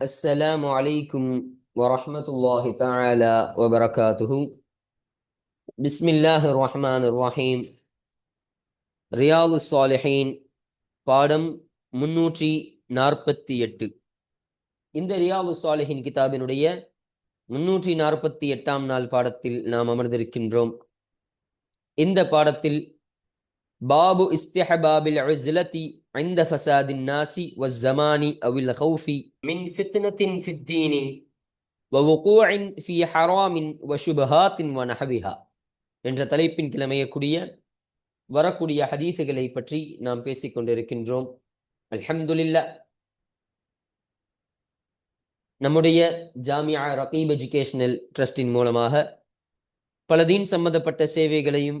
السلام عليكم ورحمة الله تعالى وبركاته بسم الله الرحمن الرحيم ரியாது சாலிஹீன் பாடம் முன்னூற்றி நாற்பத்தி எட்டு இந்த ரியாது சாலிஹின் கிதாபினுடைய முன்னூற்றி நாற்பத்தி எட்டாம் நாள் பாடத்தில் நாம் அமர்ந்திருக்கின்றோம் இந்த பாடத்தில் பாபு இஸ்திஹபாபில் உஸ்லதி عند فساد الناس والزمان أو الخوف من فتنة في الدين ووقوع في حرام وشبهات ونحوها என்ற தலைப்பின் கிழமையக்கூடிய வரக்கூடிய ஹதீசுகளை பற்றி நாம் பேசிக் கொண்டிருக்கின்றோம் அல்ஹம்துலில்லா நம்முடைய ஜாமியா ரகீப் எஜுகேஷனல் ட்ரஸ்டின் மூலமாக பல தீன் சம்பந்தப்பட்ட சேவைகளையும்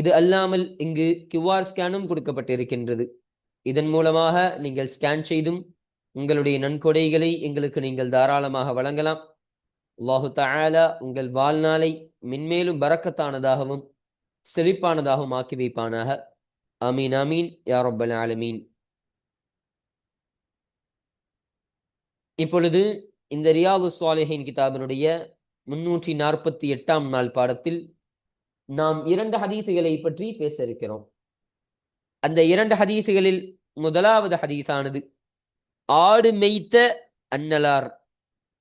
இது அல்லாமல் இங்கு கியூஆர் ஸ்கேனும் கொடுக்கப்பட்டிருக்கின்றது. இதன் மூலமாக நீங்கள் ஸ்கேன் செய்தும் உங்களுடைய நன்கொடைகளை எங்களுக்கு நீங்கள் தாராளமாக வழங்கலாம். அல்லாஹு தாலா உங்கள் வாழ்நாளை மென்மேலும் பரக்கத்தானதாகவும் செழிப்பானதாகவும் ஆக்கி வைப்பானாக. அமீன் அமீன் யார் ரப்பல் ஆலமீன். இப்பொழுது இந்த ரியாது சுவாலிஹின் கிதாபினுடைய முன்னூற்றி நாற்பத்தி எட்டாம் நாள் பாடத்தில் நாம் இரண்டு ஹதீசுகளை பற்றி பேச இருக்கிறோம் அந்த இரண்டு ஹதீசுகளில் முதலாவது ஹதீஸானது ஆடு மேய்த்த அன்னலார்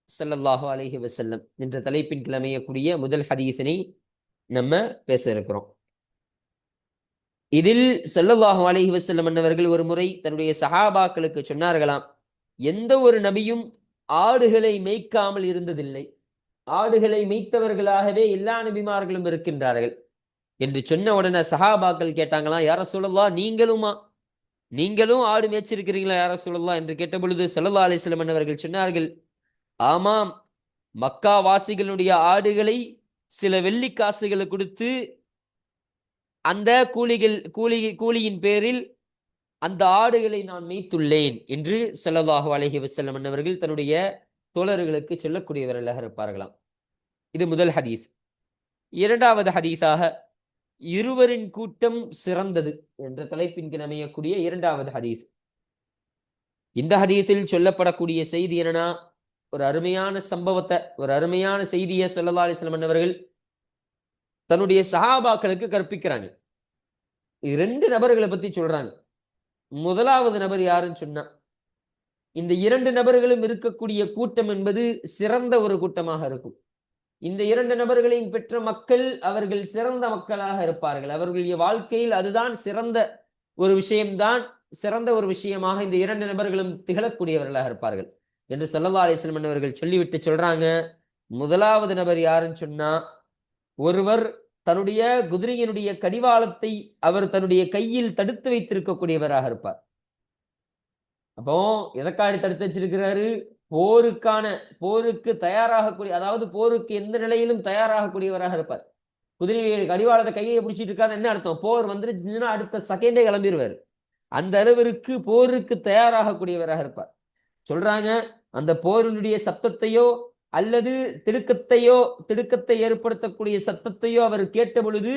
சல்லல்லாஹு அலஹி வசல்லம் என்ற தலைப்பின் கிளமையக்கூடிய முதல் ஹதீஸினை நம்ம பேச இருக்கிறோம் இதில் சல்லல்லாஹு அலஹி வசல்லம் அன்னவர்கள் ஒரு முறை தன்னுடைய சஹாபாக்களுக்கு சொன்னார்களாம் எந்த ஒரு நபியும் ஆடுகளை மேய்க்காமல் இருந்ததில்லை. ஆடுகளை மேய்த்தவர்களாகவே எல்லா நபிமார்களும் இருக்கின்றார்கள். என்று சொன்ன உடனே சஹாபாக்கள் கேட்டாங்களாம் யார சொல்லலாம் நீங்களுமா? நீங்களும் ஆடு மேய்ச்சிருக்கிறீங்களா யார சொல்லலாம் என்று கேட்ட பொழுது சல்லா அலிஸ்லம் அவர்கள் சொன்னார்கள் ஆமாம் மக்கா வாசிகளுடைய ஆடுகளை சில வெள்ளி காசுகளை கொடுத்து அந்த கூலிகள் கூலி கூலியின் பேரில் அந்த ஆடுகளை நான் மேய்த்துள்ளேன் என்று சொல்லலாஹு அலஹி வசல்லம் அவர்கள் தன்னுடைய தோழர்களுக்கு சொல்லக்கூடியவர்களாக இருப்பார்களாம். இது முதல் ஹதீஸ். இரண்டாவது ஹதீஸாக இருவரின் கூட்டம் சிறந்தது என்ற தலைப்பின் அமையக்கூடிய இரண்டாவது ஹதீஸ். இந்த ஹதீஸில் சொல்லப்படக்கூடிய செய்தி என்னன்னா ஒரு அருமையான சம்பவத்தை ஒரு அருமையான செய்தியை சொல்லல்லா அலிஸ்லம் அவர்கள் தன்னுடைய சஹாபாக்களுக்கு கற்பிக்கிறாங்க. இரண்டு நபர்களை பத்தி சொல்றாங்க. முதலாவது நபர் யாருன்னு சொன்னா இந்த இரண்டு நபர்களும் இருக்கக்கூடிய கூட்டம் என்பது சிறந்த ஒரு கூட்டமாக இருக்கும். இந்த இரண்டு நபர்களையும் பெற்ற மக்கள் அவர்கள் சிறந்த மக்களாக இருப்பார்கள். அவர்களுடைய வாழ்க்கையில் அதுதான் சிறந்த ஒரு விஷயம்தான் சிறந்த ஒரு விஷயமாக இந்த இரண்டு நபர்களும் திகழக்கூடியவர்களாக இருப்பார்கள். என்று சொல்லவா அலிஸ்லம் அவர்கள் சொல்லிவிட்டு சொல்றாங்க முதலாவது நபர் யாருன்னு சொன்னா ஒருவர் தன்னுடைய குதிரையினுடைய கடிவாளத்தை அவர் தன்னுடைய கையில் தடுத்து வைத்திருக்கக்கூடியவராக இருப்பார். அப்போ எதற்காக தடுத்து வச்சிருக்கிறாரு? போருக்கான போருக்கு தயாராகக்கூடிய அதாவது போருக்கு எந்த நிலையிலும் தயாராகக்கூடியவராக இருப்பார். குதிரை கடிவாளத்தை கையை பிடிச்சிட்டு இருக்காரு என்ன அர்த்தம்? போர் வந்துருச்சுன்னா அடுத்த செகண்டே கிளம்பிடுவார் அந்த அளவிற்கு போருக்கு தயாராகக்கூடியவராக இருப்பார். சொல்றாங்க அந்த போரினுடைய சத்தத்தையோ அல்லது திடுக்கத்தையோ திடுக்கத்தை ஏற்படுத்தக்கூடிய சத்தத்தையோ அவர் கேட்ட பொழுது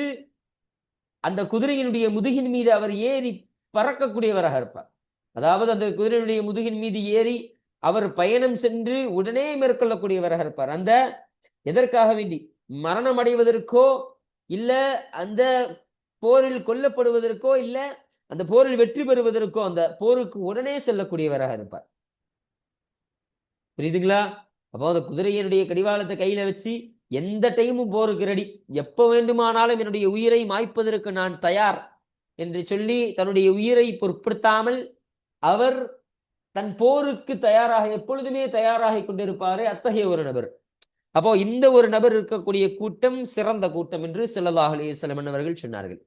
அந்த குதிரையினுடைய முதுகின் மீது அவர் ஏறி பறக்கக்கூடியவராக இருப்பார். அதாவது அந்த குதிரையினுடைய முதுகின் மீது ஏறி அவர் பயணம் சென்று உடனே மேற்கொள்ளக்கூடியவராக இருப்பார். அந்த எதற்காக வேண்டி? மரணம் அடைவதற்கோ இல்ல அந்த போரில் கொல்லப்படுவதற்கோ இல்ல அந்த போரில் வெற்றி பெறுவதற்கோ அந்த போருக்கு உடனே செல்லக்கூடியவராக இருப்பார். புரியுதுங்களா? அப்போ அந்த குதிரையினுடைய கடிவாளத்தை கையில வச்சு எந்த டைமும் போருக்கு ரெடி எப்ப வேண்டுமானாலும் என்னுடைய உயிரை மாய்ப்பதற்கு நான் தயார் என்று சொல்லி தன்னுடைய உயிரை பொருட்படுத்தாமல் அவர் தன் போருக்கு தயாராக எப்பொழுதுமே தயாராகி கொண்டிருப்பாரே அத்தகைய ஒரு நபர். அப்போ இந்த ஒரு நபர் இருக்கக்கூடிய கூட்டம் சிறந்த கூட்டம் என்று ஸல்லல்லாஹு அலைஹி அவர்கள் சொன்னார்கள்.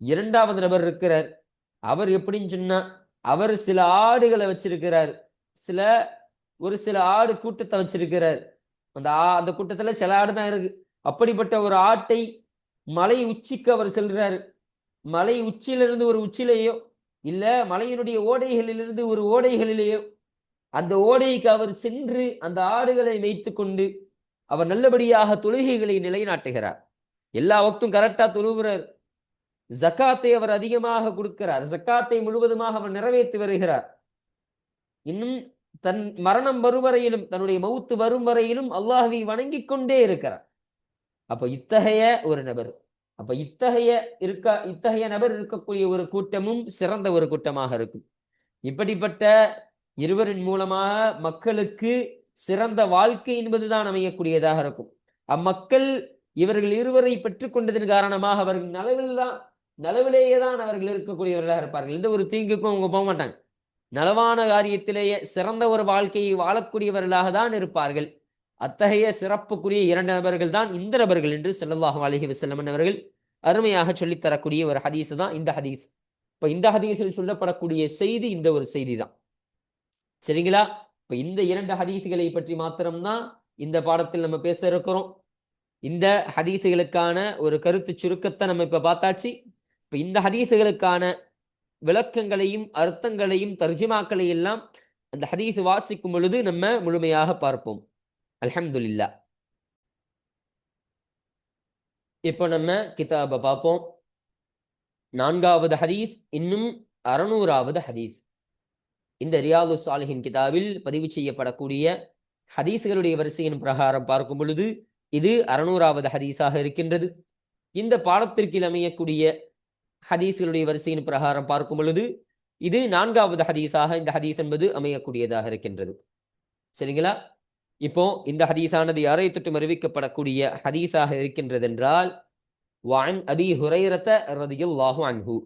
இரண்டாவது நபர் இருக்கிறார். அவர் எப்படின்னு சொன்னா அவர் சில ஆடுகளை வச்சிருக்கிறார். சில ஒரு சில ஆடு கூட்டத்தை வச்சிருக்கிறார். அந்த அந்த கூட்டத்துல சில ஆடு தான் இருக்கு. அப்படிப்பட்ட ஒரு ஆட்டை மலை உச்சிக்கு அவர் செல்றாரு. மலை உச்சியிலிருந்து ஒரு உச்சிலேயோ இல்ல மலையினுடைய ஓடைகளிலிருந்து ஒரு ஓடைகளிலேயோ அந்த ஓடைக்கு அவர் சென்று அந்த ஆடுகளை மேய்த்து கொண்டு அவர் நல்லபடியாக தொழுகைகளை நிலைநாட்டுகிறார். எல்லா வக்தும் கரெக்டா தொழுகிறார். ஜக்காத்தை அவர் அதிகமாக கொடுக்கிறார். ஜக்காத்தை முழுவதுமாக அவர் நிறைவேற்றி வருகிறார். இன்னும் தன் மரணம் வரும் வரையிலும் தன்னுடைய மௌத்து வரும் வரையிலும் அல்லாஹ்வை வணங்கி கொண்டே இருக்கிறார். அப்ப இத்தகைய ஒரு நபர் அப்ப இத்தகைய இருக்க இத்தகைய நபர் இருக்கக்கூடிய ஒரு கூட்டமும் சிறந்த ஒரு கூட்டமாக இருக்கும். இப்படிப்பட்ட இருவரின் மூலமாக மக்களுக்கு சிறந்த வாழ்க்கை என்பதுதான் அமையக்கூடியதாக இருக்கும். அம்மக்கள் இவர்கள் இருவரை பெற்றுக்கொண்டதன் காரணமாக அவர்கள் நலவில் தான் நலவிலேயே தான் அவர்கள் இருக்கக்கூடியவர்களாக இருப்பார்கள். எந்த ஒரு தீங்குக்கும் அவங்க போக மாட்டாங்க நலவான காரியத்திலேயே சிறந்த ஒரு வாழ்க்கையை வாழக்கூடியவர்களாக தான் இருப்பார்கள். அத்தகைய சிறப்புக்குரிய இரண்டு நபர்கள் தான் இந்த நபர்கள் என்று ஸல்லல்லாஹு அலைஹி வசல்லமன் அவர்கள் அருமையாக சொல்லித்தரக்கூடிய ஒரு ஹதீஸ் தான் இந்த ஹதீஸ். இப்ப இந்த ஹதீஸில் சொல்லப்படக்கூடிய செய்தி இந்த ஒரு செய்தி தான். சரிங்களா? இப்ப இந்த இரண்டு ஹதீஸுகளை பற்றி மாத்திரம்தான் இந்த பாடத்தில் நம்ம பேச இருக்கிறோம். இந்த ஹதீஸுகளுக்கான ஒரு கருத்து சுருக்கத்தை நம்ம இப்ப பார்த்தாச்சு. இப்ப இந்த ஹதீஸுகளுக்கான விளக்கங்களையும் அர்த்தங்களையும் தர்ஜிமாக்களை எல்லாம் அந்த ஹதீஸ் வாசிக்கும் பொழுது நம்ம முழுமையாக பார்ப்போம். அல்ஹம்துல்லா இப்போ நம்ம கிதாபை பார்ப்போம். நான்காவது ஹதீஸ் இன்னும் அறுநூறாவது ஹதீஸ். இந்த ரியாது சாலிஹின் கிதாபில் பதிவு செய்யப்படக்கூடிய ஹதீஸ்களுடைய வரிசையின் பிரகாரம் பார்க்கும் பொழுது இது அறுநூறாவது ஹதீஸாக இருக்கின்றது. இந்த பாடத்திற்கு அமையக்கூடிய ஹதீஸ்களுடைய வரிசையின் பிரகாரம் பார்க்கும் பொழுது இது நான்காவது ஹதீஸாக இந்த ஹதீஸ் என்பது அமையக்கூடியதாக இருக்கின்றது. சரிங்களா? இப்போ இந்த ஹதீஸானது யாரை தொட்டும் அறிவிக்கப்படக்கூடிய ஹதீஸாக இருக்கின்றது என்றால் வான் அபி ஹுரைரத ரதியுல்லாஹு அன்ஹு.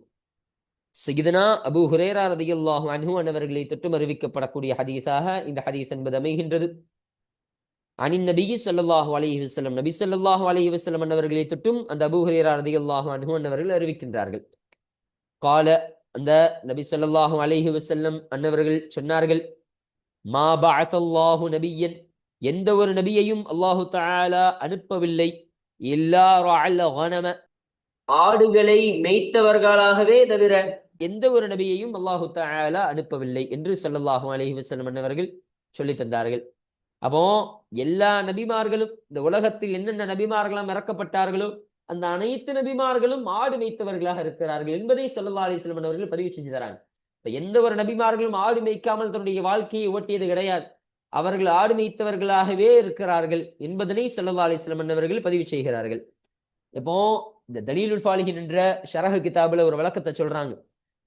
சிகிதனா அபு ஹுரேரா ரதியுல்லாஹு அன்ஹு அன்னவர்களை தொட்டும் அறிவிக்கப்படக்கூடிய ஹதீஸாக இந்த ஹதீஸ் என்பது அமைகின்றது. அனின் நபி ஸல்லல்லாஹு அலஹி வசலம் நபி ஸல்லல்லாஹு அலஹி வசலம் அன்னவர்களை தொட்டும் அந்த அபு ஹுரேரா ரதியுல்லாஹு அன்ஹு அன்னவர்கள் அறிவிக்கின்றார்கள். கால அந்த நபி ஸல்லல்லாஹு அலஹி வசல்லம் அன்னவர்கள் சொன்னார்கள் மா பாசல்லாஹு நபியன். எந்த ஒரு நபியையும் அல்லாஹு தாலா அனுப்பவில்லை. ஆடுகளை மேய்த்தவர்களாகவே தவிர எந்த ஒரு நபியையும் அல்லாஹு தாலா அனுப்பவில்லை என்று சொல்லல்லாஹு அலஹி வசலம் அன்னவர்கள் சொல்லித் தந்தார்கள். அப்போ எல்லா நபிமார்களும் இந்த உலகத்தில் என்னென்ன நபிமார்களாம் இறக்கப்பட்டார்களோ அந்த அனைத்து நபிமார்களும் ஆடு மேய்த்தவர்களாக இருக்கிறார்கள் என்பதை சொல்லல்லா அலிஸ்லம் வஸல்லம் அவர்கள் பதிவு செஞ்சு தராங்க. இப்ப எந்த ஒரு நபிமார்களும் ஆடு மேய்க்காமல் தன்னுடைய வாழ்க்கையை ஓட்டியது கிடையாது. அவர்கள் ஆடு மேய்த்தவர்களாகவே இருக்கிறார்கள் என்பதனை ஸல்லல்லாஹு அலிஸ்லம் என்னவர்கள் பதிவு செய்கிறார்கள். இப்போ இந்த தலீலுல் ஃபாலிஹின் என்ற ஷரஹ் கிதாபுல ஒரு விளக்கத்தை சொல்றாங்க.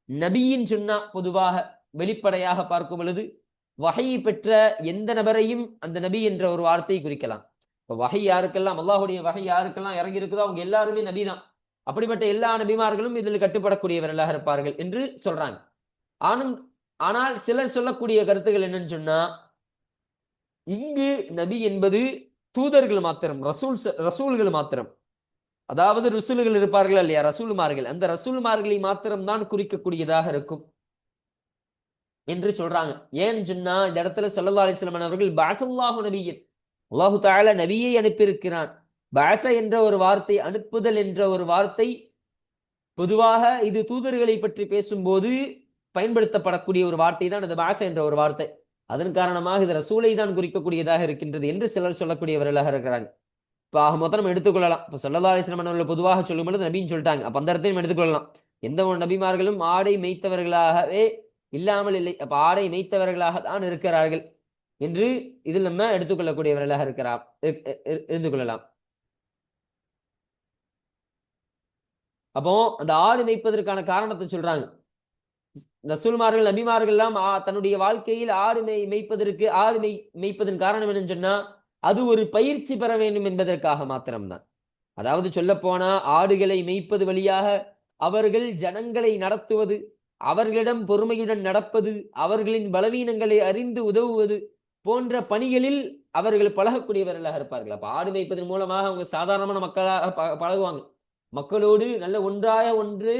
நபியின் சொன்னா பொதுவாக வெளிப்படையாக பார்க்கும் பொழுது வகை பெற்ற எந்த நபரையும் அந்த நபி என்ற ஒரு வார்த்தையை குறிக்கலாம். இப்போ வகை யாருக்கெல்லாம் அல்லாஹுடைய வகை யாருக்கெல்லாம் இறங்கி இருக்குதோ அவங்க எல்லாருமே நபி தான். அப்படிப்பட்ட எல்லா நபிமார்களும் இதில் கட்டுப்படக்கூடியவர்களாக இருப்பார்கள் என்று சொல்றாங்க. ஆனும் ஆனால் சிலர் சொல்லக்கூடிய கருத்துகள் என்னன்னு சொன்னா இங்கு நபி என்பது தூதர்கள் மாத்திரம் ரசூல் ரசூல்கள் மாத்திரம். அதாவது ரசூல்கள் இருப்பார்கள் இல்லையா? ரசூல்மார்கள். அந்த ரசூல்மார்களை மாத்திரம்தான் குறிக்கக்கூடியதாக இருக்கும். என்று சொல்றாங்க. ஏன்னு சொன்னா இந்த இடத்துல சல்லா அலிஸ்லமன் அவர்கள் பாசல்லாஹு நபியின். அல்லாஹு தால நபியை அனுப்பியிருக்கிறான். பாச என்ற ஒரு வார்த்தை அனுப்புதல் என்ற ஒரு வார்த்தை பொதுவாக இது தூதர்களை பற்றி பேசும்போது பயன்படுத்தப்படக்கூடிய ஒரு வார்த்தை தான் இந்த பாச என்ற ஒரு வார்த்தை. அதன் காரணமாக இது ரசூலை தான் குறிக்கக்கூடியதாக இருக்கின்றது என்று சிலர் சொல்லக்கூடியவர்களாக இருக்கிறாங்க. இப்போ ஆக மொத்தம் நம்ம எடுத்துக்கொள்ளலாம். இப்போ சொல்லல்லா அலிஸ்லாம் அவர்கள் பொதுவாக சொல்லும்பொழுது நபின்னு சொல்லிட்டாங்க. அப்போ அந்த இடத்தையும் எடுத்துக்கொள்ளலாம். எந்த ஒரு நபிமார்களும் ஆடை மேய்த்தவர்களாகவே இல்லாமல் இல்லை. அப்ப ஆடை மேய்த்தவர்களாக தான் இருக்கிறார்கள் என்று இதில் நம்ம எடுத்துக்கொள்ளக்கூடியவர்களாக இருக்கிறார் இருந்து கொள்ளலாம். அப்போ அந்த ஆடு மேய்ப்பதற்கான காரணத்தை சொல்றாங்க. ரசூல்மார்கள் நபிமார்கள் எல்லாம் தன்னுடைய வாழ்க்கையில் ஆடு மெய் மேய்ப்பதற்கு ஆடு மெய் மெய்ப்பதன் காரணம் என்னன்னு சொன்னா அது ஒரு பயிற்சி பெற வேண்டும் என்பதற்காக மாத்திரம்தான். அதாவது சொல்ல போனா ஆடுகளை மேய்ப்பது வழியாக அவர்கள் ஜனங்களை நடத்துவது அவர்களிடம் பொறுமையுடன் நடப்பது அவர்களின் பலவீனங்களை அறிந்து உதவுவது போன்ற பணிகளில் அவர்கள் பழகக்கூடியவர்களாக இருப்பார்கள். அப்ப ஆடு மேய்ப்பதன் மூலமாக அவங்க சாதாரணமான மக்களாக பழகுவாங்க. மக்களோடு நல்ல ஒன்றாக ஒன்று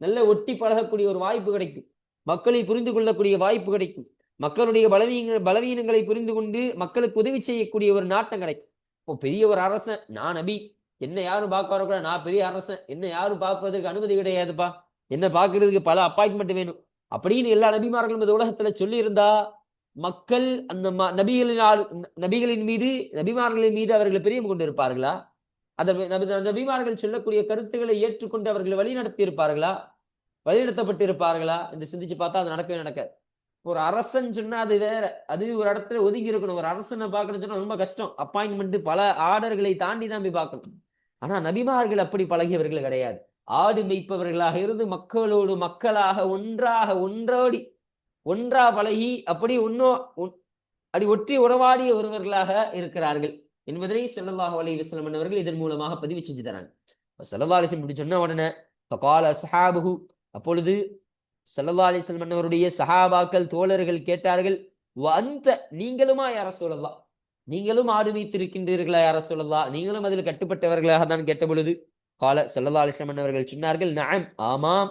நல்ல ஒட்டி பழகக்கூடிய ஒரு வாய்ப்பு கிடைக்கும். மக்களை புரிந்து கொள்ளக்கூடிய வாய்ப்பு கிடைக்கும். மக்களுடைய பலவீன பலவீனங்களை புரிந்து கொண்டு மக்களுக்கு உதவி செய்யக்கூடிய ஒரு நாட்டம் கிடைக்கும். இப்போ பெரிய ஒரு அரசன் நான் நபி என்ன யாரும் பார்க்க வரக்கூடாது நான் பெரிய அரசன் என்ன யாரும் பார்ப்பதற்கு அனுமதி கிடையாதுப்பா. என்ன பார்க்கறதுக்கு பல அப்பாயின்மெண்ட் வேணும். அப்படின்னு எல்லா நபிமார்களும் இந்த உலகத்துல சொல்லியிருந்தா மக்கள் அந்த ம- நபிகளின் ஆள்- நபிகளின் மீது நபிமார்களின் மீது அவர்கள் பெரியம் கொண்டு இருப்பார்களா அந்த நபி- நபிமார்கள் சொல்லக்கூடிய கருத்துக்களை ஏற்றுக்கொண்டு அவர்கள் வழிநடத்தி இருப்பார்களா வழிநடத்தப்பட்டு இருப்பார்களா என்று சிந்திச்சு பார்த்தா அது நடக்கவே நடக்காது. ஒரு அரசன் சொன்னா அது வேற. அது ஒரு இடத்துல ஒதுங்கி இருக்கணும். ஒரு அரசனை பார்க்கணும்னு சொன்னா ரொம்ப கஷ்டம். அப்பாயின்மெண்ட் பல ஆர்டர்களை தாண்டி தான் போய் பார்க்கணும். ஆனா நபிமார்கள் அப்படி பழகியவர்கள் கிடையாது. ஆடு மேய்ப்பவர்களாக இருந்து மக்களோடு மக்களாக ஒன்றாக ஒன்றோடி ஒன்றா பழகி அப்படி ஒன்னோ அப்படி ஒற்றி உறவாடிய ஒருவர்களாக இருக்கிறார்கள். என்பதனை சொல்லல்லாஹ் அலி வஸல்லம் அவர்கள் இதன் மூலமாக பதிவு செஞ்சு தராங்க. ஸல்லல்லாஹு அலைஹி இப்படி சொன்ன உடனே கால சஹாபுகு அப்பொழுது ஸல்லல்லாஹு அலிஸ்லம் அன்னவருடைய சஹாபாக்கள் தோழர்கள் கேட்டார்கள் வந்த நீங்களுமா யார சொல்லலாம் நீங்களும் ஆடு வைத்திருக்கின்றீர்களா யார சொல்லலாம் நீங்களும் அதில் கட்டுப்பட்டவர்களாக தான்? கேட்ட பொழுது கால ஸல்லல்லாஹு அலிஸ்லம் அன்னவர்கள் சொன்னார்கள் நான் ஆமாம்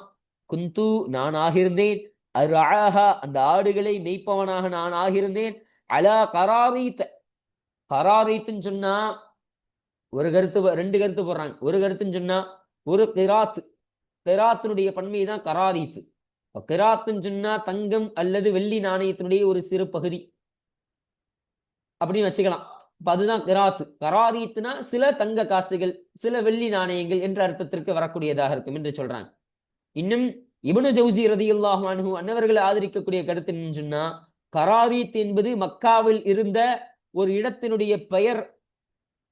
குந்து நான் ஆகியிருந்தேன் அரு அழகா அந்த ஆடுகளை மெய்ப்பவனாக நான் ஆகியிருந்தேன் அலா கராரீத் கராரீத்துன்னு சொன்னா ஒரு கருத்து ரெண்டு கருத்து போடுறாங்க. ஒரு கருத்துன்னு சொன்னா ஒரு கிராத் கிராத்தினுடைய பன்மை தான் கராரீத்து. கிராத்துன்னு சொன்னா தங்கம் அல்லது வெள்ளி நாணயத்தினுடைய ஒரு சிறு பகுதி. அப்படின்னு வச்சுக்கலாம். இப்ப அதுதான் கிராத்து. கராரீத்துனா சில தங்க காசுகள் சில வெள்ளி நாணயங்கள் என்ற அர்த்தத்திற்கு வரக்கூடியதாக இருக்கும் என்று சொல்றாங்க. இன்னும் இப்னு ஜவுசி ரதியுல்லாஹு அன்ஹு அன்னவர்களை ஆதரிக்கக்கூடிய கருத்து என்னன்னு சொன்னா கராரீத் என்பது மக்காவில் இருந்த ஒரு இடத்தினுடைய பெயர்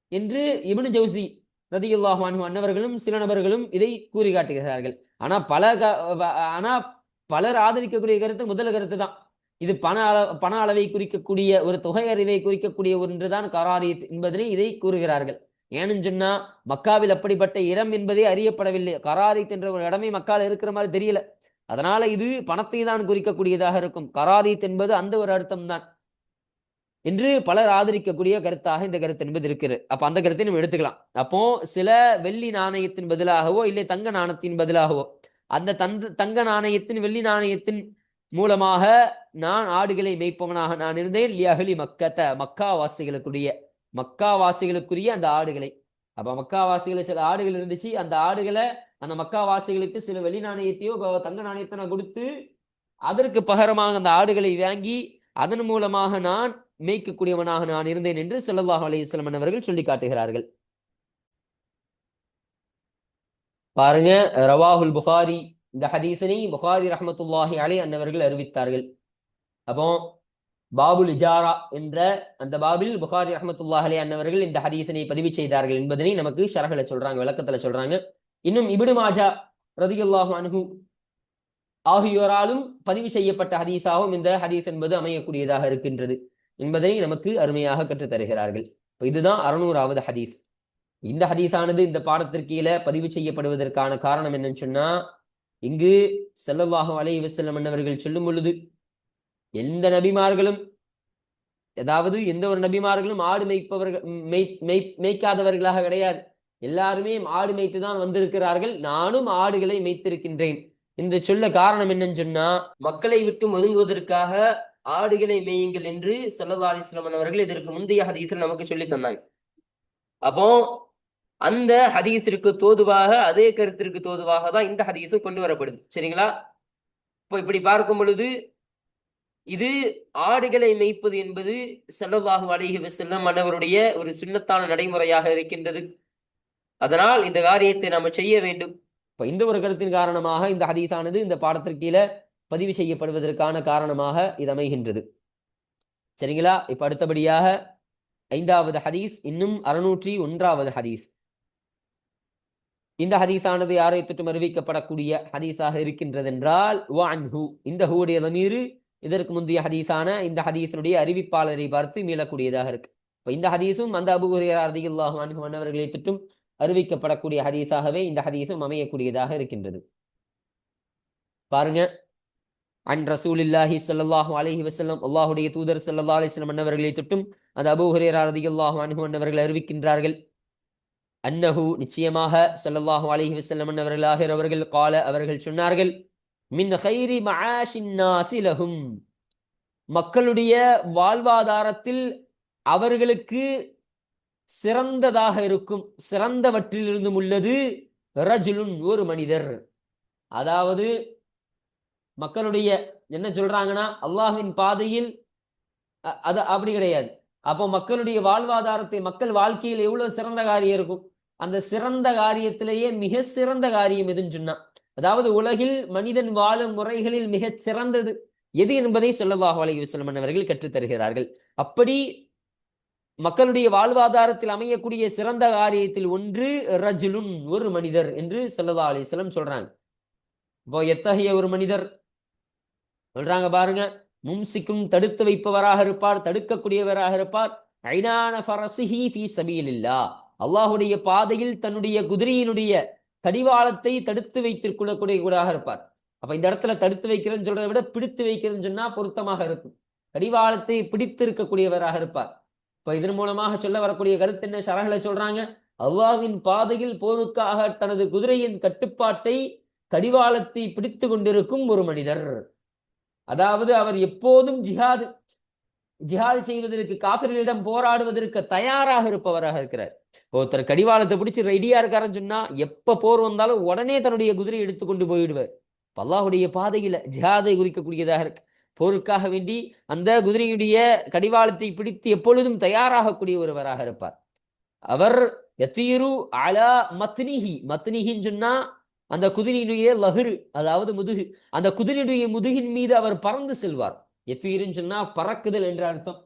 என்று இப்னு ஜவுசி ரதியுல்லாஹு அன்ஹு அன்னவர்களும் சில நபர்களும் இதை கூறி காட்டுகிறார்கள். ஆனா பல க- ஆனால் ஆனா பலர் ஆதரிக்கக்கூடிய கருத்து முதல் கருத்து தான். இது பண அள பண அளவை குறிக்கக்கூடிய ஒரு தொகை அறிவை குறிக்கக்கூடிய ஒன்றுதான் கராரீத் என்பதனை இதை கூறுகிறார்கள். ஏன்னு சொன்னா மக்காவில் அப்படிப்பட்ட இடம் என்பதே அறியப்படவில்லை. கராரித் என்ற ஒரு இடமே மக்கால் இருக்கிற மாதிரி தெரியல. அதனால இது பணத்தை தான் குறிக்கக்கூடியதாக இருக்கும். கராரித் என்பது அந்த ஒரு அர்த்தம் தான். என்று பலர் ஆதரிக்கக்கூடிய கருத்தாக இந்த கருத்து என்பது இருக்கிறது அப்ப அந்த கருத்தை நம்ம எடுத்துக்கலாம். அப்போ சில வெள்ளி நாணயத்தின் பதிலாகவோ இல்லை தங்க நாணயத்தின் பதிலாகவோ அந்த தந்த தங்க நாணயத்தின் வெள்ளி நாணயத்தின் மூலமாக நான் ஆடுகளை மேய்ப்பவனாக நான் இருந்தேன். லியஹ்லி மக்கத்த மக்கா வாசிகளுக்குரிய மக்கா வாசிகளுக்குரிய அந்த ஆடுகளை. அப்ப மக்கா வாசிகளை சில ஆடுகள் இருந்துச்சு. அந்த ஆடுகளை அந்த மக்கா வாசிகளுக்கு சில வெள்ளி நாணயத்தையோ தங்க நாணயத்தை நான் கொடுத்து அதற்கு பகரமாக அந்த ஆடுகளை வாங்கி அதன் மூலமாக நான் மேய்க்கக்கூடியவனாக நான் இருந்தேன் என்று ஸல்லல்லாஹு அலைஹி அவர்கள் சொல்லி காட்டுகிறார்கள். பாருங்க ரவாஹுல் புகாரி இந்த ஹதீசனை புகாரி ரஹமத்துல்லாஹி அலை அன்னவர்கள் அறிவித்தார்கள். அப்போ பாபுல் இஜாரா என்ற அந்த பாபில் புகாரி ரஹ்மத்துல்லாஹி அலை அன்னவர்கள் இந்த ஹதீசனை பதிவு செய்தார்கள் என்பதனை நமக்கு ஷரஹல சொல்றாங்க விளக்கத்துல சொல்றாங்க. இன்னும் இப்னு மாஜா ரதியுல்லாஹு அனுகு ஆகியோராலும் பதிவு செய்யப்பட்ட ஹதீஸாகவும் இந்த ஹதீஸ் என்பது அமையக்கூடியதாக இருக்கின்றது. என்பதை நமக்கு அருமையாக கற்றுத் தருகிறார்கள். இதுதான் அறுநூறாவது ஹதீஸ். இந்த ஹதீஸானது இந்த பாடத்திற்கு கீழே பதிவு செய்யப்படுவதற்கான காரணம் என்னன்னு சொன்னா இங்கு செல்லவாக வலை வஸல்லம் அன்னவர்கள் சொல்லும் பொழுது எந்த நபிமார்களும் அதாவது எந்த ஒரு நபிமார்களும் ஆடு மேய்ப்பவர்கள் மெய் மேய்- மேய்க்காதவர்களாக கிடையாது. எல்லாருமே ஆடு மேய்த்து தான் வந்திருக்கிறார்கள். நானும் ஆடுகளை மேய்த்திருக்கின்றேன். என்று சொல்ல காரணம் என்னன்னு சொன்னா மக்களை விட்டு ஒதுங்குவதற்காக ஆடுகளை மேயுங்கள் என்று ஸல்லல்லாஹு அலைஹி அவர்கள் இதற்கு முந்தைய ஹதீஸில் நமக்கு சொல்லி தந்தாங்க. அப்போ அந்த ஹதீஸிற்கு தோதுவாக அதே கருத்திற்கு தோதுவாக தான் இந்த ஹதீஸும் கொண்டு வரப்படுது. சரிங்களா? இப்போ இப்படி பார்க்கும் பொழுது இது ஆடுகளை மேய்ப்பது என்பது செல்லவாக அழகி செல்லும் மன்னவருடைய ஒரு சின்னத்தான நடைமுறையாக இருக்கின்றது. அதனால் இந்த காரியத்தை நாம செய்ய வேண்டும். இப்போ இந்த ஒரு கருத்தின் காரணமாக இந்த ஹதீஸானது இந்த பாடத்திற்கு கீழே பதிவு செய்யப்படுவதற்கான காரணமாக இது அமைகின்றது சரிங்களா? இப்ப அடுத்தபடியாக ஐந்தாவது ஹதீஸ் இன்னும் அறுநூற்றி ஒன்றாவது ஹதீஸ். இந்த ஹதீஸானது யாரை தொட்டும் அறிவிக்கப்படக்கூடிய ஹதீஸாக இருக்கின்றது என்றால் ஹூ இந்த ஹூடைய தமீறு இதற்கு முந்தைய ஹதீஸான இந்த ஹதீஸனுடைய அறிவிப்பாளரை பார்த்து மீளக்கூடியதாக இருக்கு. இப்ப இந்த ஹதீஸும் அந்த அபு ஹுரைரா ரலியல்லாஹு அன்ஹு அன்னவர்களை அறிவிக்கப்படக்கூடிய ஹதீஸாகவே இந்த ஹதீஸும் அமையக்கூடியதாக இருக்கின்றது. பாருங்க. அன் ரசூலில்லாஹி சல்லாஹூ அலஹி வசல்லம் அல்லாஹுடைய தூதர் சல்லா அலிஸ்லம் வஸல்லம் அன்னவர்களை தொட்டும் அந்த அபூ ராரதி ரலியல்லாஹு அன்ஹு அன்னவர்கள் அறிவிக்கின்றார்கள் அன்னஹு நிச்சயமாக ஸல்லல்லாஹு அலைஹி வஸல்லம் அன்னவர்களாக அவர்கள் கால அவர்கள் சொன்னார்கள் மின் ஹைரி மஆஷின் மக்களுடைய வாழ்வாதாரத்தில் அவர்களுக்கு சிறந்ததாக இருக்கும் சிறந்தவற்றிலிருந்தும் உள்ளது ரஜுலுன் ஒரு மனிதர் அதாவது மக்களுடைய என்ன சொல்றாங்கன்னா அல்லாஹின் பாதையில் அது அப்படி கிடையாது. அப்போ மக்களுடைய வாழ்வாதாரத்தை மக்கள் வாழ்க்கையில் எவ்வளவு சிறந்த காரியம் இருக்கும்? அந்த சிறந்த காரியத்திலேயே மிக சிறந்த காரியம் எதுன்னு சொன்னா அதாவது உலகில் மனிதன் வாழும் முறைகளில் மிக சிறந்தது எது என்பதை சொல்லவாக அலைஹி வஸல்லம் அவர்கள் கற்றுத்தருகிறார்கள் அப்படி மக்களுடைய வாழ்வாதாரத்தில் அமையக்கூடிய சிறந்த காரியத்தில் ஒன்று ரஜுலுன் ஒரு மனிதர் என்று சொல்லவா அலிஸ்லம் சொல்றாங்க. இப்போ எத்தகைய ஒரு மனிதர்? சொல்றாங்க பாருங்க. மும்சிக்கும் தடுத்து வைப்பவராக இருப்பார் தடுக்கக்கூடியவராக இருப்பார். ஐனான ஃபரசிஹி ஃபீ சபீலில்லா அல்லாஹ்வுடைய பாதையில் தன்னுடைய குதிரையினுடைய கடிவாளத்தை தடுத்து வைத்துக் கொள்ளக்கூடியவராக இருப்பார். அப்ப இந்த இடத்துல தடுத்து வைக்கிறேன்னு சொல்றதை விட பிடித்து வைக்கிறேன்னு சொன்னா பொருத்தமாக இருக்கும். கடிவாளத்தை பிடித்து இருக்கக்கூடியவராக இருப்பார். இப்ப இதன் மூலமாக சொல்ல வரக்கூடிய கருத்து என்ன? சரகளை சொல்றாங்க அவ்வாவின் பாதையில் போருக்காக தனது குதிரையின் கட்டுப்பாட்டை கடிவாளத்தை பிடித்து கொண்டிருக்கும் ஒரு மனிதர். அதாவது அவர் எப்போதும் ஜிஹாது ஜிஹாது செய்வதற்கு காபிர்களிடம் போராடுவதற்கு தயாராக இருப்பவராக இருக்கிறார். இப்போ ஒருத்தர் கடிவாளத்தை பிடிச்சு ரெடியா இருக்காருன்னு சொன்னா எப்ப போர் வந்தாலும் உடனே தன்னுடைய குதிரை எடுத்துக்கொண்டு போயிடுவார். பல்லாவுடைய பாதையில ஜிஹாதை குறிக்கக்கூடியதாக இருக்கு. போருக்காக வேண்டி அந்த குதிரையுடைய கடிவாளத்தை பிடித்து எப்பொழுதும் தயாராகக்கூடிய ஒருவராக இருப்பார். அவர் எத்தீரு அலா மத்னிஹி மத்னிஹின்னு சொன்னா அந்த குதிரையினுடைய லகுரு அதாவது முதுகு அந்த குதிரையுடைய முதுகின் மீது அவர் பறந்து செல்வார். எத்தீருன்னு சொன்னா பறக்குதல் என்ற அர்த்தம்.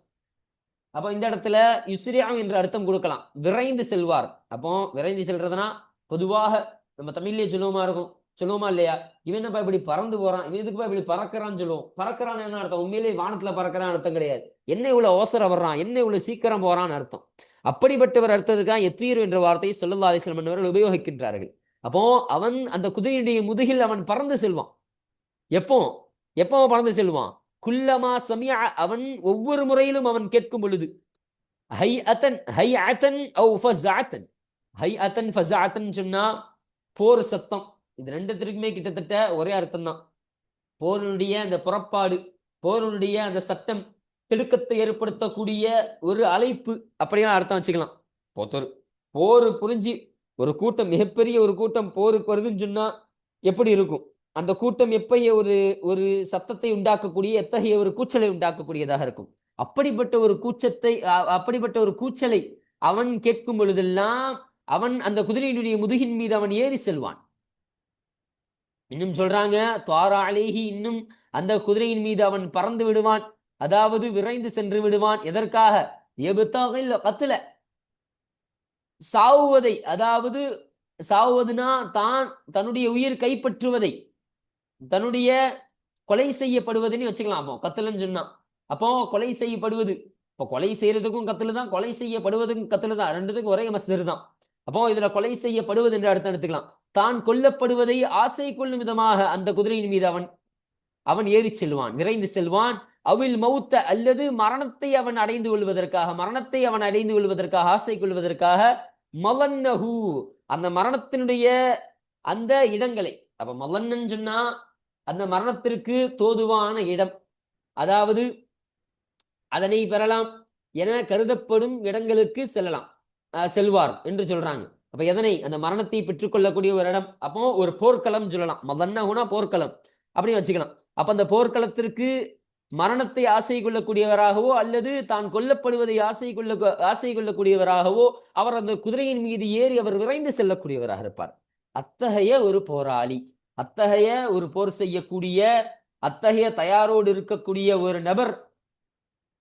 அப்போ இந்த இடத்துல யுஸ்ரியா என்ற அர்த்தம் கொடுக்கலாம். விரைந்து செல்வார். அப்போ விரைந்து செல்றதுனா பொதுவாக நம்ம தமிழ்லயே சொல்லுவோமா இருக்கும்? சொல்லுவோமா இல்லையா? இவன் என்னப்பா இப்படி பறந்து போறான்? இவன் எதுக்குப்பா இப்படி பறக்கிறான்னு சொல்லுவோம். பறக்கிறான்னு என்ன அர்த்தம்? உண்மையிலேயே வானத்துல பறக்கிறான்னு அர்த்தம் கிடையாது. என்ன இவ்வளவு அவசரம் வர்றான்? என்ன இவ்வளவு சீக்கிரம் போறான்னு அர்த்தம்? அப்படிப்பட்டவர் அர்த்தத்துக்காக எத்தீரு என்ற வார்த்தையை சொல்லல்லா அலிஸ்லம் என்பவர்கள் உபயோகிக்கின்றார்கள். அப்போ அவன் அந்த குதிரையுடைய முதுகில் அவன் பறந்து செல்வான். எப்போ? எப்போ அவன் பறந்து செல்வான்? குல்லமா சமியா அவன் ஒவ்வொரு முறையிலும் அவன் கேட்கும் பொழுது. ஹை அத்தன் ஹை அத்தன் அவு ஃபஸாத்தன் ஹை அத்தன் ஃபஸாத்தன் சொன்னா போர் சத்தம். இது ரெண்டுத்திற்குமே கிட்டத்தட்ட ஒரே அர்த்தம் தான் போருடைய அந்த புறப்பாடு போருடைய அந்த சட்டம் திடுக்கத்தை ஏற்படுத்தக்கூடிய ஒரு அழைப்பு அப்படியான அர்த்தம் வச்சுக்கலாம். போத்தோர் போர் புரிஞ்சு ஒரு கூட்டம் மிகப்பெரிய ஒரு கூட்டம் போருக்கு வருதுன்னு சொன்னா எப்படி இருக்கும்? அந்த கூட்டம் எப்பைய ஒரு ஒரு சத்தத்தை உண்டாக்கக்கூடிய எத்தகைய ஒரு கூச்சலை உண்டாக்கக்கூடியதாக இருக்கும்? அப்படிப்பட்ட ஒரு கூச்சத்தை அப்படிப்பட்ட ஒரு கூச்சலை அவன் கேட்கும் பொழுதெல்லாம் அவன் அந்த குதிரையினுடைய முதுகின் மீது அவன் ஏறி செல்வான். இன்னும் சொல்றாங்க துவாரா அலேஹி இன்னும் அந்த குதிரையின் மீது அவன் பறந்து விடுவான். அதாவது விரைந்து சென்று விடுவான். எதற்காக? எபுத்தாகில் கத்துல சாவுவதை அதாவது சாவுவதுனா தான் தன்னுடைய உயிர் கைப்பற்றுவதை தன்னுடைய கொலை செய்யப்படுவதுன்னு வச்சுக்கலாம். அப்போ கத்தலன்னு சொன்னான் அப்போ கொலை செய்யப்படுவது இப்போ கொலை செய்யறதுக்கும் கத்துல தான் கொலை செய்யப்படுவதுக்கும் கத்துல தான் ரெண்டுத்துக்கும் ஒரே மஸ்தர் தான். அப்போ இதுல கொலை செய்யப்படுவது என்று அர்த்தம் எடுத்துக்கலாம். தான் கொல்லப்படுவதை ஆசை கொள்ளும் விதமாக அந்த குதிரையின் மீது அவன் அவன் ஏறிச் செல்வான் விரைந்து செல்வான். அவில் மௌத்த அல்லது மரணத்தை அவன் அடைந்து கொள்வதற்காக மரணத்தை அவன் அடைந்து கொள்வதற்காக ஆசை கொள்வதற்காக மலன்னஹு. அந்த மரணத்தினுடைய அந்த இடங்களை அப்ப மலன்னு சொன்னா அந்த மரணத்திற்கு தோதுவான இடம். அதாவது அதனை பெறலாம் என கருதப்படும் இடங்களுக்கு செல்லலாம். அஹ் செல்வார் என்று சொல்றாங்க. அப்ப எதனை? அந்த மரணத்தை பெற்றுக்கொள்ளக்கூடிய ஒரு இடம். அப்போ ஒரு போர்க்களம் சொல்லலாம். மதன்னகுனா போர்க்களம். அப்படின்னு வச்சுக்கலாம். அப்ப அந்த போர்க்களத்திற்கு மரணத்தை ஆசை கொள்ளக்கூடியவராகவோ அல்லது தான் கொல்லப்படுவதை ஆசை கொள்ள ஆசை கொள்ளக்கூடியவராகவோ அவர் அந்த குதிரையின் மீது ஏறி அவர் விரைந்து செல்லக்கூடியவராக இருப்பார். அத்தகைய ஒரு போராளி அத்தகைய ஒரு போர் செய்யக்கூடிய அத்தகைய தயாரோடு இருக்கக்கூடிய ஒரு நபர்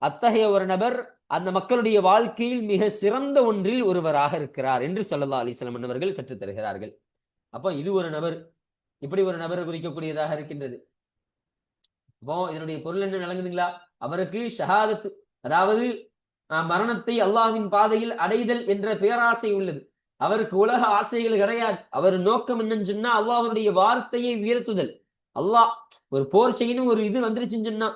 அத்தகைய ஒரு நபர் அந்த மக்களுடைய வாழ்க்கையில் மிக சிறந்த ஒன்றில் ஒருவராக இருக்கிறார் என்று சொல்லல்லா அலிஸ்லாம் அவர்கள் கற்றுத் தருகிறார்கள் அப்போ இது ஒரு நபர் இப்படி ஒரு நபர் குறிக்கக்கூடியதாக இருக்கின்றது. அப்போ இதனுடைய பொருள் என்ன விளங்குதுங்களா? அவருக்கு ஷஹாதத்து அதாவது ஆஹ், மரணத்தை அல்லாஹின் பாதையில் அடைதல் என்ற பேராசை உள்ளது. அவருக்கு உலக ஆசைகள் கிடையாது. அவர் நோக்கம் என்னன்னு சொன்னா அல்லாஹனுடைய வார்த்தையை உயர்த்துதல். அல்லாஹ் ஒரு போர் செய்யணும் ஒரு இது வந்துருச்சுன்னு சொன்னா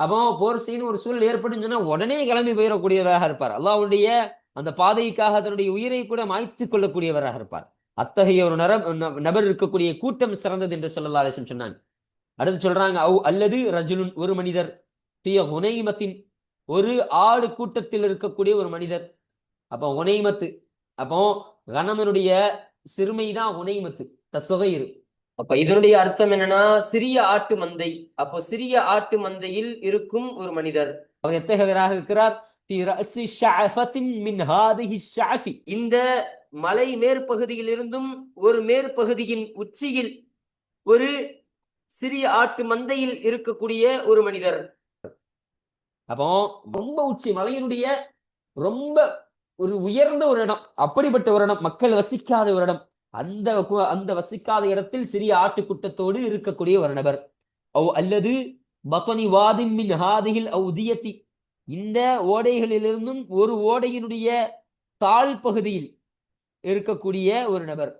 அப்போ போர் செய்யணும் ஒரு சூழல் ஏற்படும் சொன்னா உடனே கிளம்பி போயிடக்கூடியவராக இருப்பார். அல்லாஹ்வுடைய அந்த பாதைக்காக தன்னுடைய உயிரை கூட மாய்த்து கொள்ளக்கூடியவராக இருப்பார். அத்தகைய ஒரு நர ந- நபர் இருக்கக்கூடிய கூட்டம் சிறந்தது என்று சொல்லல்லா சொன்னாங்க. அடுத்து சொல்றாங்க அவ் அல்லது ரஜுலுன் ஒரு மனிதர். பிய ஹுனைமத்தின் ஒரு ஆடு கூட்டத்தில் இருக்கக்கூடிய ஒரு மனிதர். அப்போ ஹுனைமத்து அப்போ கணமனுடைய சிறுமை தான் ஹுனைமத்து தசொகையிரு அப்ப இதனுடைய அர்த்தம் என்னன்னா சிறிய ஆட்டு மந்தை. அப்போ சிறிய ஆட்டு மந்தையில் இருக்கும் ஒரு மனிதர். அவர் எத்தகையவராக இருக்கிறார்? இந்த மலை மேற்பகுதியில் இருந்தும் ஒரு மேற்பகுதியின் உச்சியில் ஒரு சிறிய ஆட்டு மந்தையில் இருக்கக்கூடிய ஒரு மனிதர். அப்போ ரொம்ப உச்சி மலையினுடைய ரொம்ப ஒரு உயர்ந்த ஒரு இடம் அப்படிப்பட்ட ஒரு இடம் மக்கள் வசிக்காத ஒரு இடம். அந்த அந்த வசிக்காத இடத்தில் சிறிய ஆட்டுக்கூட்டத்தோடு இருக்கக்கூடிய ஒரு நபர். அவ் அல்லது பத்தனி வாதின் மின் ஹாதிகில் உதியத்தி. இந்த ஓடைகளிலிருந்தும் ஒரு ஓடையினுடைய தாழ் பகுதியில் இருக்கக்கூடிய ஒரு நபர்.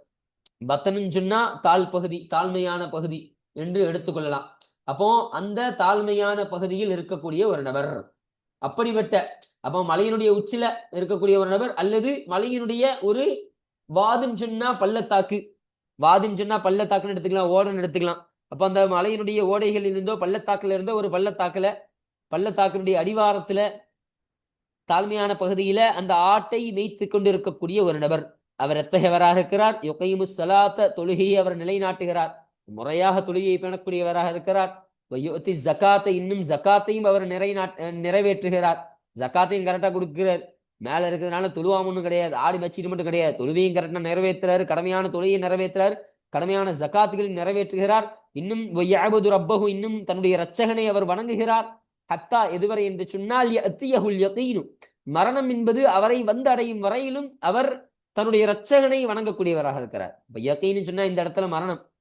பத்தனுன்னு சொன்னா தாழ் பகுதி தாழ்மையான பகுதி. என்று எடுத்துக்கொள்ளலாம். அப்போ அந்த தாழ்மையான பகுதியில் இருக்கக்கூடிய ஒரு நபர். அப்படிப்பட்ட அப்போ மலையினுடைய உச்சில இருக்கக்கூடிய ஒரு நபர் அல்லது மலையினுடைய ஒரு வாதுன்னு சொன்னா பள்ளத்தாக்கு. வாதுன்னு சொன்னா பள்ளத்தாக்குன்னு எடுத்துக்கலாம் ஓடன்னு எடுத்துக்கலாம். அப்போ அந்த மலையினுடைய ஓடைகளில் இருந்தோ பள்ளத்தாக்குல இருந்தோ ஒரு பள்ளத்தாக்குல பள்ளத்தாக்கினுடைய அடிவாரத்துல தாழ்மையான பகுதியில அந்த ஆட்டை மேய்த்து கொண்டிருக்கக்கூடிய ஒரு நபர். அவர் எத்தகையவராக இருக்கிறார்? யுகைமு சலாத்த தொழுகையை அவர் நிலைநாட்டுகிறார். முறையாக தொழுகையை பேணக்கூடியவராக இருக்கிறார். வயுத்தி ஜக்காத்தை இன்னும் ஜக்காத்தையும் அவர் நிறைநாட் நிறைவேற்றுகிறார். ஜக்காத்தையும் கரெக்டா கொடுக்கிறார். மேல இருக்கிறதுனால தொழுவாம கிடையாது. ஆடி வச்சுட்டு மட்டும் கிடையாது. தொழுவையும் கரெக்டாக நிறைவேற்றுறாரு கடமையான தொழுகையை நிறைவேற்றுறார் கடமையான ஜக்காத்துகளையும் நிறைவேற்றுகிறார். இன்னும் யாபது ரப்பகு இன்னும் தன்னுடைய இரட்சகனை அவர் வணங்குகிறார். ஹத்தா எதுவரை என்று சொன்னால் யத்தியஹுல் யகீனு மரணம் என்பது அவரை வந்து அடையும் வரையிலும் அவர் தன்னுடைய இரட்சகனை வணங்கக்கூடியவராக இருக்கிறார். இப்ப யகீன்னு சொன்னா இந்த இடத்துல மரணம்.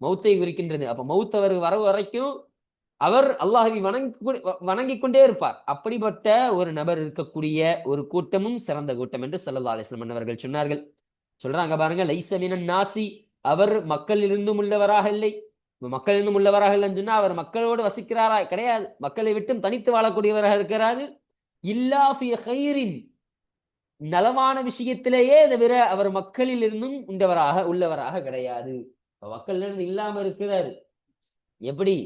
மௌத்தை குறிக்கின்றது. அப்ப மௌத் அவர் வர வரைக்கும் அவர் அல்லாஹை வணங்கி வணங்கி கொண்டே இருப்பார். அப்படிப்பட்ட ஒரு நபர் இருக்கக்கூடிய ஒரு கூட்டமும் சிறந்த கூட்டம் என்று சல்லா அலிஸ்லமன் அவர்கள் சொன்னார்கள். சொல்றாங்க பாருங்க லைசமினன் நாசி. அவர் மக்களிலிருந்தும் உள்ளவராக இல்லை. மக்களிலிருந்தும் உள்ளவராக இல்லைன்னு சொன்னா அவர் மக்களோடு வசிக்கிறாரா? கிடையாது. மக்களை விட்டும் தனித்து வாழக்கூடியவராக இருக்கிறாரு. இல்லா ஹைரின் நலமான விஷயத்திலேயே தவிர அவர் மக்களில் இருந்தும் உண்டவராக உள்ளவராக கிடையாது. மக்கள் இல்லாம இருக்கிறாரு. எப்படி?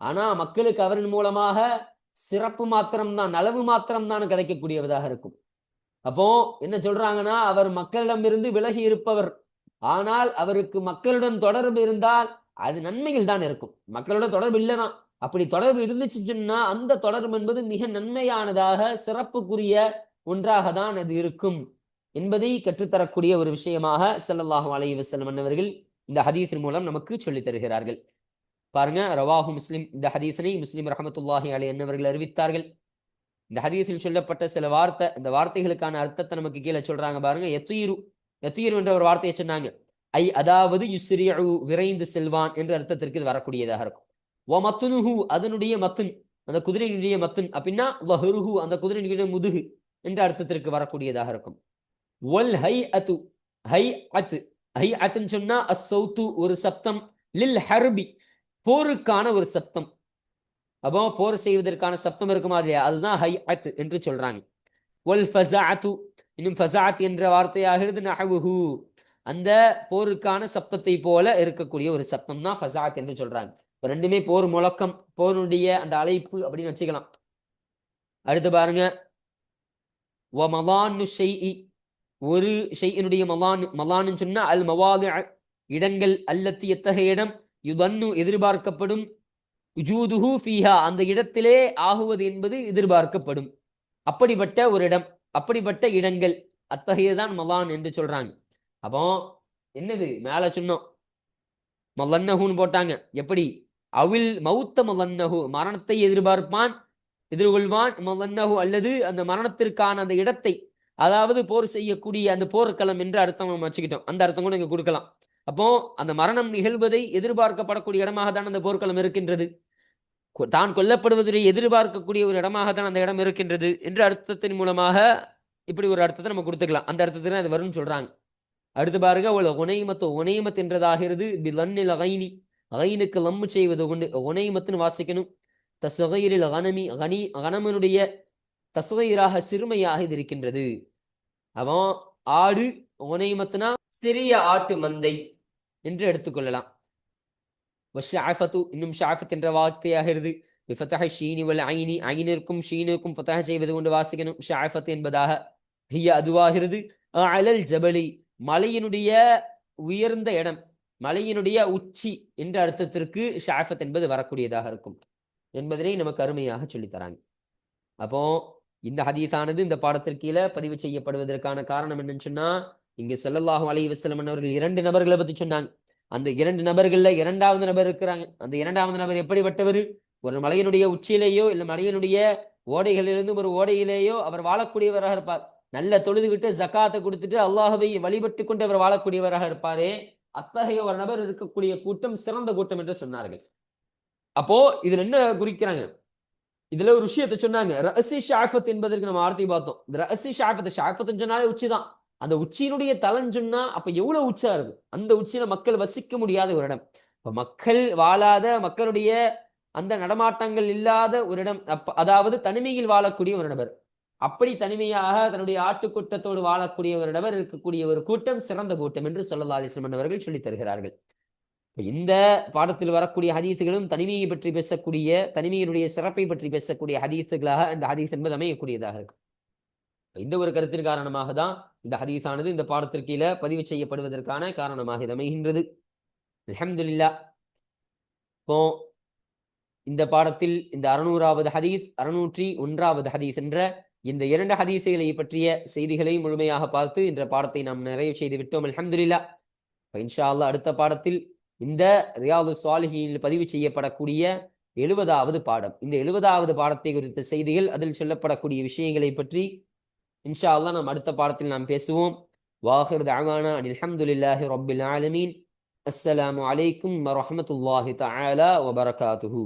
ஆனா மக்களுக்கு அவரின் மூலமாக சிறப்பு மாத்திரம்தான் நலவு மாத்திரம்தான் கிடைக்கக்கூடியவதாக இருக்கும். அப்போ என்ன சொல்றாங்கன்னா அவர் மக்களிடமிருந்து விலகி இருப்பவர். ஆனால் அவருக்கு மக்களுடன் தொடர்பு இருந்தால் அது நன்மையில் தான் இருக்கும். மக்களுடன் தொடர்பு இல்லைதான் அப்படி தொடர்பு இருந்துச்சு சொன்னா அந்த தொடர்பு என்பது மிக நன்மையானதாக சிறப்புக்குரிய ஒன்றாக தான் அது இருக்கும் என்பதை கற்றுத்தரக்கூடிய ஒரு விஷயமாக செல்லல்லாஹு அலைவசல்லம் அன்னவர்கள் இந்த ஹதீஸின் மூலம் நமக்கு சொல்லித் தருகிறார்கள். பாருங்க ரவாஹு முஸ்லிம். இந்த ஹதீஸனை முஸ்லிம் ரஹமத்துல்லாஹி அலி என்னவர்கள் அறிவித்தார்கள். இந்த ஹதீஸில் சொல்லப்பட்ட சில வார்த்தை இந்த வார்த்தைகளுக்கான அர்த்தத்தை நமக்கு கீழே சொல்றாங்க பாருங்க. எத்துயிரு எத்துயிரு என்ற ஒரு வார்த்தையை சொன்னாங்க. ஐ அதாவது யுஸ்ரியு விரைந்து செல்வான் என்ற அர்த்தத்திற்கு இது வரக்கூடியதாக இருக்கும். ஓ மத்துனுஹு அதனுடைய மத்துன் அந்த குதிரையினுடைய மத்துன். அப்படின்னா வஹருஹு அந்த குதிரையினுடைய முதுகு என்ற அர்த்தத்திற்கு வரக்கூடியதாக இருக்கும். ஒல் ஹை அத்து ஹை அத்து ஹை அத்துன்னு சொன்னா அசௌத்து ஒரு சப்தம் லில் ஹர்பி போருக்கான ஒரு சப்தம். அப்போ போர் செய்வதற்கான சப்தம் இருக்குமா இல்லையா? அதுதான் ஹை அத் என்று சொல்றாங்க. ஒல் ஃபசாத்து இன்னும் ஃபசாத் என்ற வார்த்தையாகிறது நஹவுஹு. அந்த போருக்கான சப்தத்தை போல இருக்கக்கூடிய ஒரு சப்தம் தான் ஃபசாத் என்று சொல்றாங்க. இப்ப ரெண்டுமே போர் முழக்கம் போருடைய அந்த அழைப்பு அப்படின்னு வச்சுக்கலாம். அடுத்து பாருங்க. வ மலான்னு ஒரு ஷெய்யினுடைய மலான் மலான்னு சொன்னா அல் மவாது இடங்கள் அல்லத்தி எத்தகைய இடம்? யுதன்னு எதிர்பார்க்கப்படும். ஜூதுஹு ஃபீஹா அந்த இடத்திலே ஆகுவது என்பது எதிர்பார்க்கப்படும். அப்படிப்பட்ட ஒரு இடம் அப்படிப்பட்ட இடங்கள் அத்தகையதான் மலான் என்று சொல்றாங்க. அப்போ என்னது? மேல சொன்னோம். மலன்னஹுன்னு போட்டாங்க. எப்படி? அவில் மௌத்த மல்லன்னஹு மரணத்தை எதிர்பார்ப்பான் எதிர்கொள்வான் மல்லன்னஹு அல்லது அந்த மரணத்திற்கான அந்த இடத்தை அதாவது போர் செய்யக்கூடிய அந்த போர்க்களம் என்று அர்த்தம் நம்ம வச்சுக்கிட்டோம். அந்த அர்த்தம் கூட இங்க கொடுக்கலாம். அப்போ அந்த மரணம் நிகழ்வதை எதிர்பார்க்கப்படக்கூடிய இடமாக தான் அந்த போர்க்களம் இருக்கின்றது. கொ- தான் கொல்லப்படுவதை எதிர்பார்க்கக்கூடிய ஒரு இடமாக தான் அந்த இடம் இருக்கின்றது என்ற அர்த்தத்தின் மூலமாக இப்படி ஒரு அர்த்தத்தை நம்ம கொடுத்துக்கலாம். அந்த அர்த்தத்தில் அது வரும்னு சொல்றாங்க. அடுத்து பாருங்க அவள் உனைமத்து உனைமத் என்றதாகிறது லன்னில் அகைனி அகைனுக்கு லம்மு செய்வது கொண்டு உனைமத்துன்னு வாசிக்கணும். தசுகைரில் அகனமி அகனி அகனமனுடைய தசுகைராக சிறுமையாக இது இருக்கின்றது. அவன் ஆடு உனைமத்துனா சிறிய ஆட்டு மந்தை என்று எடுத்துக்கொள்ளலாம். இன்னும் ஷாஃபத் என்ற வார்த்தையாகிறது. பிஃபத்தஹ ஷீனி வல் ஐனி ஐனிற்கும் ஷீனிற்கும் ஃபத்தஹ செய்வது கொண்டு வாசிக்கணும். ஷாஃபத் என்பதாக ஹிய அதுவாகிறது. அலல் ஜபலி மலையினுடைய உயர்ந்த இடம் மலையினுடைய உச்சி என்ற அர்த்தத்திற்கு ஷாஃபத் என்பது வரக்கூடியதாக இருக்கும். என்பதனை நமக்கு அருமையாக சொல்லித்தராங்க அப்போ இந்த ஹதீஸானது இந்த பாடத்திற்கு கீழே பதிவு செய்யப்படுவதற்கான காரணம் என்னன்னு சொன்னா இங்க ஸல்லல்லாஹு அலி வசலம் அவர்கள் இரண்டு நபர்களை பத்தி சொன்னாங்க. அந்த இரண்டு நபர்கள்ல இரண்டாவது நபர் இருக்கிறாங்க. அந்த இரண்டாவது நபர் எப்படிப்பட்டவர்? ஒரு மலையினுடைய உச்சியிலேயோ இல்ல மலையினுடைய ஓடைகளிலிருந்து ஒரு ஓடையிலேயோ அவர் வாழக்கூடியவராக இருப்பார். நல்ல தொழுதுகிட்டு ஜக்காத்தை கொடுத்துட்டு அல்லாஹவை வழிபட்டு கொண்டு அவர் வாழக்கூடியவராக இருப்பாரே. அத்தகைய ஒரு நபர் இருக்கக்கூடிய கூட்டம் சிறந்த கூட்டம் என்று சொன்னார்கள். அப்போ இதுல என்ன குறிக்கிறாங்க? இதுல ஒரு விஷயத்தை சொன்னாங்க. ரசி ஷாஃபத் என்பதற்கு நம்ம ஆர்த்தி பார்த்தோம். இந்த ரசி ஷாஃபத் ஷாஃபத் சொன்னாலே உச்சிதான். அந்த உச்சியினுடைய தலன் சொன்னா அப்ப எவ்வளவு உச்சா இருக்கும்? அந்த உச்சியில மக்கள் வசிக்க முடியாத ஒரு இடம். இப்ப மக்கள் வாழாத மக்களுடைய அந்த நடமாட்டங்கள் இல்லாத ஒரு இடம். அப்ப அதாவது தனிமையில் வாழக்கூடிய ஒரு நபர். அப்படி தனிமையாக தன்னுடைய ஆட்டுக்கூட்டத்தோடு வாழக்கூடிய ஒரு நபர் இருக்கக்கூடிய ஒரு கூட்டம் சிறந்த கூட்டம் என்று சொல்லல்லா அலிஸ்லமன் அவர்கள் சொல்லித் தருகிறார்கள். இந்த பாடத்தில் வரக்கூடிய ஹதீஸுகளும் தனிமையை பற்றி பேசக்கூடிய தனிமையினுடைய சிறப்பை பற்றி பேசக்கூடிய ஹதீஸுகளாக இந்த ஹதீஸ் என்பது அமையக்கூடியதாக இருக்கு. இந்த ஒரு கருத்தின் காரணமாக தான் இந்த ஹதீஸானது இந்த பாடத்திற்கு கீழே பதிவு செய்யப்படுவதற்கான காரணமாக இது அமைகின்றது. அலமதுல்லா இப்போ இந்த பாடத்தில் இந்த அறுநூறாவது ஹதீஸ் அறுநூற்றி ஒன்றாவது ஹதீஸ் என்ற இந்த இரண்டு ஹதீஸுகளை பற்றிய செய்திகளை முழுமையாக பார்த்து இந்த பாடத்தை நாம் நிறைவு செய்து விட்டோம். அலமதுல்லா இன்ஷா அல்லா அடுத்த பாடத்தில் இந்த ரியாது சாலிஹியில் பதிவு செய்யப்படக்கூடிய எழுபதாவது பாடம். இந்த எழுபதாவது பாடத்தை குறித்த செய்திகள் அதில் சொல்லப்படக்கூடிய விஷயங்களை பற்றி இன்ஷா அல்லா நாம் அடுத்த பாடத்தில் நாம் பேசுவோம். வாஹிர் தஅவானா அல்ஹம்துலில்லாஹி ரப்பில் ஆலமீன். அஸ்ஸலாமு அலைக்கும் வரமத்துல்லாஹி தஆலா வபரகாத்துஹு.